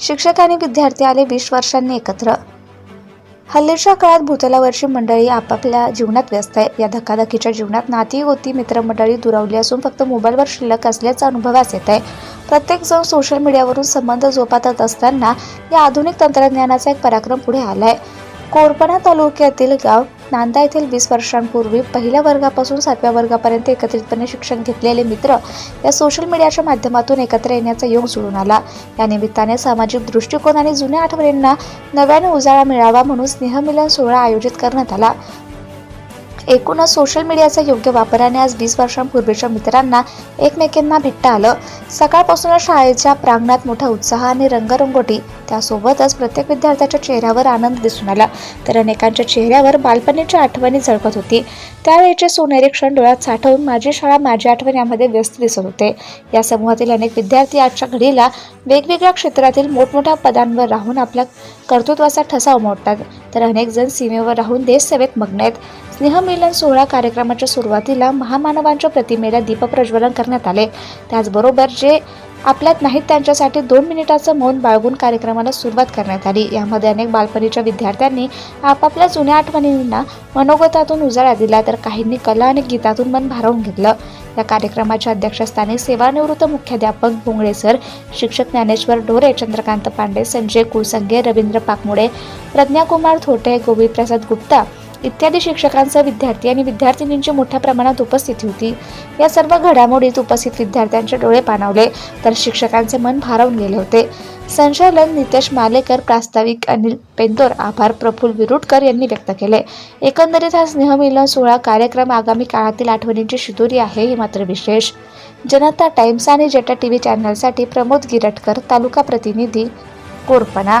शिक्षक आणि विद्यार्थी आले वीस वर्षांनी एकत्र. हल्लीच्या काळात भूतलावरची मंडळी आपापल्या जीवनात व्यस्त आहे या धकाधकीच्या जीवनात नाती होती मित्रमंडळी दुरावली असून फक्त मोबाईलवर शिल्लक असल्याचा अनुभवास येत आहे. प्रत्येकजण सोशल मीडियावरून संबंध जोपासत असताना या आधुनिक तंत्रज्ञानाचा एक पराक्रम पुढे आला आहे कोरपणा तालुक्यातील गाव नांदा येथील वीस वर्षांपूर्वी पहिल्या वर्गापासून सातव्या वर्गापर्यंत एकत्रितपणे शिक्षण घेतलेले मित्र या सोशल मीडियाच्या माध्यमातून एकत्र येण्याचा योग जुळून आला. या निमित्ताने सामाजिक दृष्टिकोन आणि जुन्या आठवणींना नव्याने उजाळा मिळावा म्हणून स्नेहमिलन सोहळा आयोजित करण्यात आला. एकूणच सोशल मीडियाचा योग्य वापराने आज वीस वर्षांपूर्वीच्या मित्रांना एकमेकांना भेटता आलं. सकाळपासूनच शाळेच्या प्रांगणात मोठा उत्साह आणि रंगरंगोटी त्यासोबतच प्रत्येक विद्यार्थ्याच्या चेहऱ्यावर आनंद दिसून आला. तर अनेकांच्या चेहऱ्यावर बालपणीच्या आठवणी झळकत होती. त्यावेळेचे सोनेरी क्षण डोळ्यात साठवून माझी शाळा माझी आठवण यामध्ये व्यस्त दिसत होते. या समूहातील अनेक विद्यार्थी आजच्या घडीला वेगवेगळ्या क्षेत्रातील मोठमोठ्या पदांवर राहून आपल्या कर्तृत्वाचा ठसा उमटतात. तर अनेक जण सीमेवर राहून देशसेवेत मग्न आहेत. स्नेहमिलन सोहळा कार्यक्रमाच्या सुरुवातीला महामानवांच्या प्रतिमेला दीपप्रज्वलन करण्यात आले. त्याचबरोबर जे आपल्यात नाहीत त्यांच्यासाठी दोन मिनिटाचं मौन बाळगून कार्यक्रमाला सुरुवात करण्यात आली. यामध्ये अनेक बालपणीच्या विद्यार्थ्यांनी आपापल्या जुन्या आठवणींना मनोगतातून उजाळा दिला तर काहींनी कला आणि गीतातून मन भारावून घेतलं. या कार्यक्रमाच्या अध्यक्षस्थानी सेवानिवृत्त मुख्याध्यापक भोंगळे सर शिक्षक ज्ञानेश्वर ढोरे चंद्रकांत पांडे संजय कुळसंगे रवींद्र पाकमुळे प्रज्ञाकुमार थोटे गोविप्रसाद गुप्ता इत्यादी शिक्षकांसह विद्यार्थी आणि विद्यार्थिनींची मोठ्या प्रमाणात उपस्थिती होती. या सर्व घडामोडीत उपस्थित विद्यार्थ्यांचे डोळे पाणावले तर शिक्षकांचे मन भारावून गेले होते. संचालन नितेश मालेकर प्रास्ताविक अनिल पेंदोर आभार प्रफुल्ल विरुटकर यांनी व्यक्त केले. एकंदरीत हा स्नेहमिलन सोहळा कार्यक्रम आगामी काळातील आठवणींची शिदोरी आहे हे मात्र विशेष. जनता टाइम्स आणि जेटा टी व्ही चॅनलसाठी प्रमोद गिरटकर तालुका प्रतिनिधी Korpana.